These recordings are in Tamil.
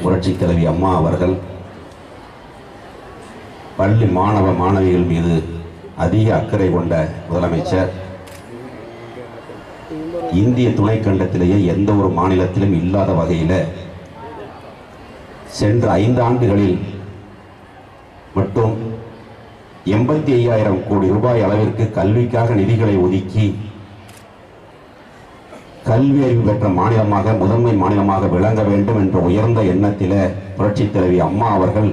புரட்சி தலைவி அம்மா அவர்கள் பள்ளி மாணவ மாணவிகள் மீது அதிக அக்கறை கொண்ட முதலமைச்சர். இந்திய துணைக்கண்டத்திலேயே எந்த ஒரு மாநிலத்திலும் இல்லாத வகையில் சென்ற ஐந்து ஆண்டுகளில் மட்டும் எண்பத்தி ஐயாயிரம் கோடி ரூபாய் அளவிற்கு கல்விக்காக நிதிகளை ஒதுக்கி கல்வி அறிவு பெற்ற மாநிலமாக முதன்மை மாநிலமாக விளங்க வேண்டும் என்ற உயர்ந்த எண்ணத்தில புரட்சித் தலைவி அம்மா அவர்கள்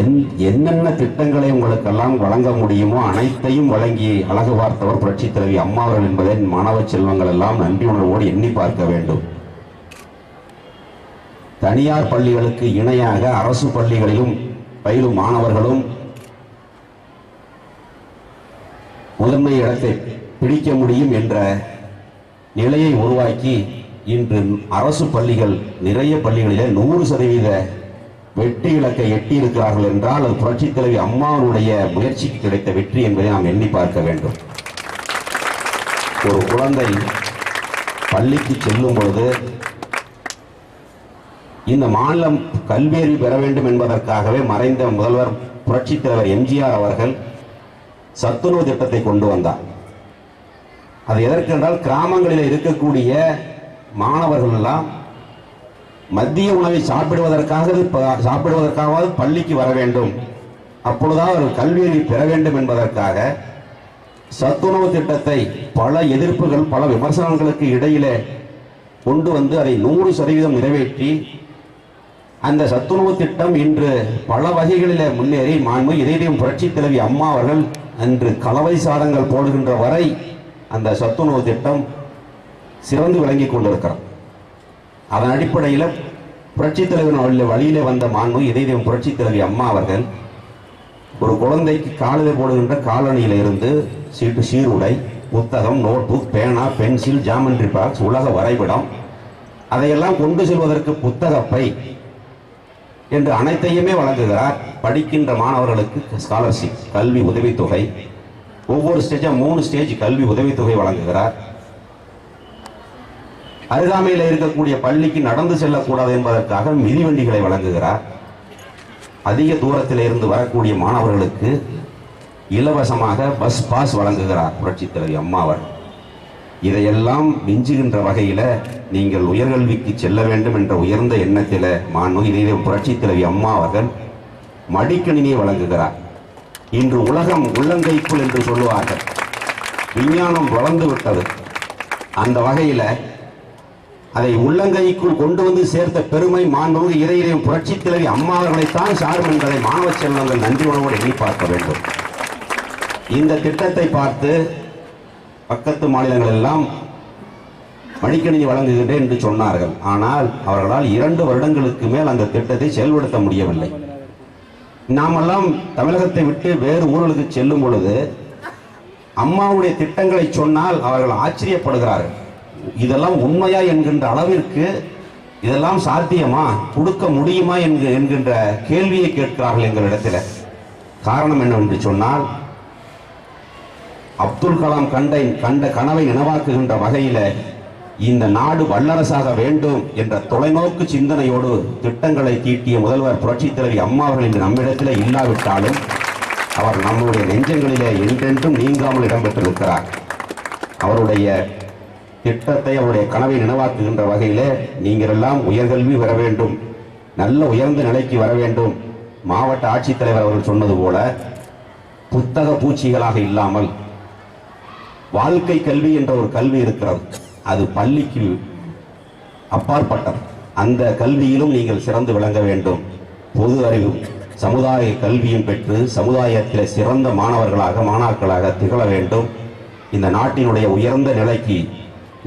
என் என்னென்ன திட்டங்களை உங்களுக்கெல்லாம் வழங்க முடியுமோ அனைத்தையும் வழங்கி அழகு பார்த்தவர் புரட்சித் தலைவி அம்மா அவர்கள் என்பதை மாணவ செல்வங்கள் எல்லாம் நன்றி உணர்வோடு எண்ணி பார்க்க வேண்டும். தனியார் பள்ளிகளுக்கு இணையாக அரசு பள்ளிகளிலும் பயிலும் மாணவர்களும் முதன்மை இடத்தை பிடிக்க முடியும் என்ற நிலையை உருவாக்கி இன்று அரசு பள்ளிகள் நிறைய பள்ளிகளிலே நூறு சதவீத வெற்றி இலக்கை எட்டி இருக்கிறார்கள் என்றால் அது புரட்சி தலைவி அம்மாவுடைய முயற்சிக்கு கிடைத்த வெற்றி என்பதை நாம் எண்ணி பார்க்க வேண்டும். ஒரு குழந்தை பள்ளிக்கு செல்லும் பொழுது இந்த மாநிலம் கல்வியறிவு பெற வேண்டும் என்பதற்காகவே மறைந்த முதல்வர் புரட்சித் தலைவர் எம்ஜிஆர் அவர்கள் சத்துணவு திட்டத்தை கொண்டு வந்தார். அது எதற்கென்றால் கிராமங்களில் இருக்கக்கூடிய மாணவர்கள் எல்லாம் மத்திய உணவை சாப்பிடுவதற்காக சாப்பிடுவதற்காவது பள்ளிக்கு வர வேண்டும். அப்பொழுதாவது அவர்கள் கல்வியை பெற வேண்டும் என்பதற்காக சத்துணவு திட்டத்தை பல எதிர்ப்புகள் பல விமர்சனங்களுக்கு இடையிலே கொண்டு வந்து அதை நூறு சதவீதம் நிறைவேற்றி அந்த சத்துணவு திட்டம் இன்று பல வகைகளிலே முன்னேறி மாண்பு இதயம் புரட்சி தலைவி அம்மா அவர்கள் அன்று கலவை சாதங்கள் போடுகின்ற வரை அந்த சத்துணவு திட்டம் சிறந்து விளங்கி கொண்டிருக்கிறோம் அதன் அடிப்படையில் புரட்சித் தலைவர் வழியிலே வந்த மாண்பு இதயம் புரட்சித் தலைவி அம்மா அவர்கள் ஒரு குழந்தைக்கு காலில் போடுகின்ற காலணியில் இருந்து சீட்டு சீருடை புத்தகம் நோட்புக் பேனா பென்சில் ஜாமெண்ட்ரி பாக்ஸ் உலக வரைபடம் அதையெல்லாம் கொண்டு செல்வதற்கு புத்தகப்பை என்று அனைத்தையுமே வழங்குகிறார் படிக்கின்ற மாணவர்களுக்கு ஸ்காலர்ஷிப் கல்வி உதவித்தொகை ஒவ்வொரு ஸ்டேஜாக மூணு ஸ்டேஜ் கல்வி உதவித்தொகை வழங்குகிறார். அருகாமையில் இருக்கக்கூடிய பள்ளிக்கு நடந்து செல்லக்கூடாது என்பதற்காக மிதிவண்டிகளை வழங்குகிறார். அதிக தூரத்தில் இருந்து வரக்கூடிய மாணவர்களுக்கு இலவசமாக பஸ் பாஸ் வழங்குகிறார் புரட்சித் தலைவி அம்மாவர் இதையெல்லாம் மிஞ்சுகின்ற வகையில நீங்கள் உயர்கல்விக்கு செல்ல வேண்டும் என்ற உயர்ந்த எண்ணத்தில் மாண்பு இதை புரட்சித் தலைவி அம்மா அவர்கள் மடிக்கணினியை வழங்குகிறார். இன்று உலகம் உள்ளங்கைக்குள் என்று சொல்லுவார்கள். விஞ்ஞானம் வளர்ந்து விட்டது. அந்த வகையில் அதை உள்ளங்கைக்குள் கொண்டு வந்து சேர்த்த பெருமை மாண்புமிகு இறையிறையும் புரட்சி தலைவி அம்மா அவர்களைத்தான் சாரும் என்பதை மாணவ செல்வங்கள் நன்றி உணவோடு எண்ணி பார்க்க வேண்டும். இந்த திட்டத்தை பார்த்து பக்கத்து மாநிலங்கள் எல்லாம் மடிக்கணினி வழங்குகின்றேன் என்று சொன்னார்கள். ஆனால் அவர்களால் இரண்டு வருடங்களுக்கு மேல் அந்த திட்டத்தை செயல்படுத்த முடியவில்லை. நாமெல்லாம் தமிழகத்தை விட்டு வேறு ஊர்களுக்கு செல்லும் பொழுது அம்மாவுடைய திட்டங்களை சொன்னால் அவர்கள் ஆச்சரியப்படுகிறார்கள். இதெல்லாம் உண்மையா என்கின்ற அளவிற்கு இதெல்லாம் சாத்தியமா கொடுக்க முடியுமா என்கின்ற கேள்வியை கேட்கிறார்கள் எங்களிடத்தில் காரணம் என்னவென்று சொன்னால் அப்துல் கலாம் கண்ட கண்ட கனவை நினைவாக்குகின்ற வகையில் இந்த நாடு வல்லரசாக வேண்டும் என்ற தொலைநோக்கு சிந்தனையோடு திட்டங்களை தீட்டிய முதல்வர் புரட்சித் தலைவி அம்மா அவர்கள் இன்று நம்மிடத்தில் இல்லாவிட்டாலும் அவர் நம்முடைய நெஞ்சங்களிலே என்றென்றும் நீங்காமல் இடம்பெற்றிருக்கிறார். அவருடைய திட்டத்தை அவருடைய கனவை நினைவாக்குகின்ற வகையிலே நீங்களெல்லாம் உயர்கல்வி பெற வேண்டும் நல்ல உயர்ந்த நிலைக்கு வர வேண்டும். மாவட்ட ஆட்சித்தலைவர் அவர்கள் சொன்னது போல புத்தக பூச்சிகளாக இல்லாமல் வாழ்க்கை கல்வி என்ற ஒரு கல்வி இருக்கிறது. அது பள்ளிக்கு அப்பாற்பட்டது அந்த கல்வியிலும் நீங்கள் சிறந்து விளங்க வேண்டும். பொது அறிவு சமுதாய கல்வியும் பெற்று சமுதாயத்தில் சிறந்த மாணவர்களாக மாணாக்களாக திகழ வேண்டும். இந்த நாட்டினுடைய உயர்ந்த நிலைக்கு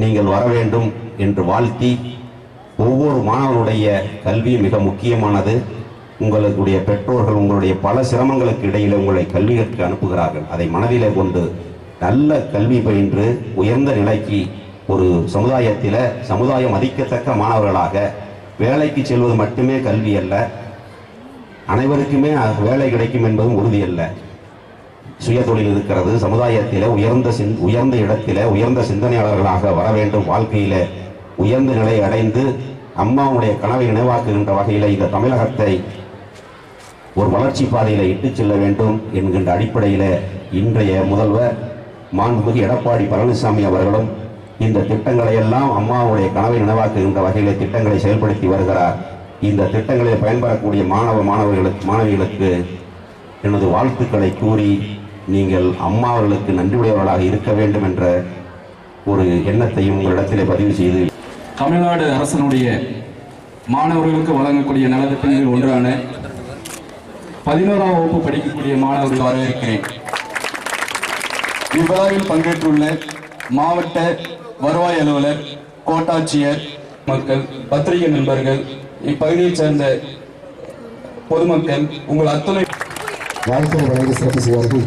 நீங்கள் வர வேண்டும் என்று வாழ்த்தி ஒவ்வொரு மாணவனுடைய கல்வி மிக முக்கியமானது. உங்களுடைய பெற்றோர்கள் உங்களுடைய பல சிரமங்களுக்கு இடையில் உங்களை கல்வியிற்கு அனுப்புகிறார்கள். அதை மனதிலே கொண்டு நல்ல கல்வி பயின்று உயர்ந்த நிலைக்கு ஒரு சமுதாயத்தில் சமுதாயம் மதிக்கத்தக்க மாணவர்களாக வேலைக்கு செல்வது மட்டுமே கல்வி அல்ல. அனைவருக்குமே வேலை கிடைக்கும் என்பதும் உறுதியல்ல சுயதொழில் இருக்கிறது. சமுதாயத்தில் உயர்ந்த சிந் உயர்ந்த இடத்தில் உயர்ந்த சிந்தனையாளர்களாக வர வேண்டும். வாழ்க்கையில் உயர்ந்த நிலையை அடைந்து அம்மாவுடைய கனவை நினைவாக்குகின்ற வகையில் இந்த தமிழகத்தை ஒரு வளர்ச்சி பாதையில் இட்டுச் செல்ல வேண்டும் என்கின்ற அடிப்படையில் இன்றைய முதல்வர் மாண்புமிகு எடப்பாடி பழனிசாமி அவர்களும் இந்த திட்டங்களை எல்லாம் அம்மாவுடைய கனவை நினைவாக்குகின்ற வகையில் திட்டங்களை செயல்படுத்தி வருகிறார். இந்த திட்டங்களில் பயன்பெறக்கூடிய மாணவ மாணவர்களுக்கு மாணவிகளுக்கு எனது வாழ்த்துக்களை கூறி நீங்கள் அம்மா அவர்களுக்கு நன்றியுடையவர்களாக இருக்க வேண்டும் என்ற ஒரு எண்ணத்தையும் உங்களிடத்திலே பதிவு செய்து தமிழ்நாடு அரசனுடைய மாணவர்களுக்கு வழங்கக்கூடிய நலத்திட்டங்களில் ஒன்றான பதினோராம் வகுப்பு படிக்கக்கூடிய மாணவர்கள் வரவேற்கிறேன். இவ்விழாவில் பங்கேற்றுள்ள மாவட்ட வருவாய் அலுவலர் கோட்டாட்சியர் மக்கள் பத்திரிகை நண்பர்கள் இப்பகுதியைச் சேர்ந்த பொதுமக்கள் உங்கள் அத்துணை வாழ்க்கை வழங்கி சிறப்பு செய்வார்கள்.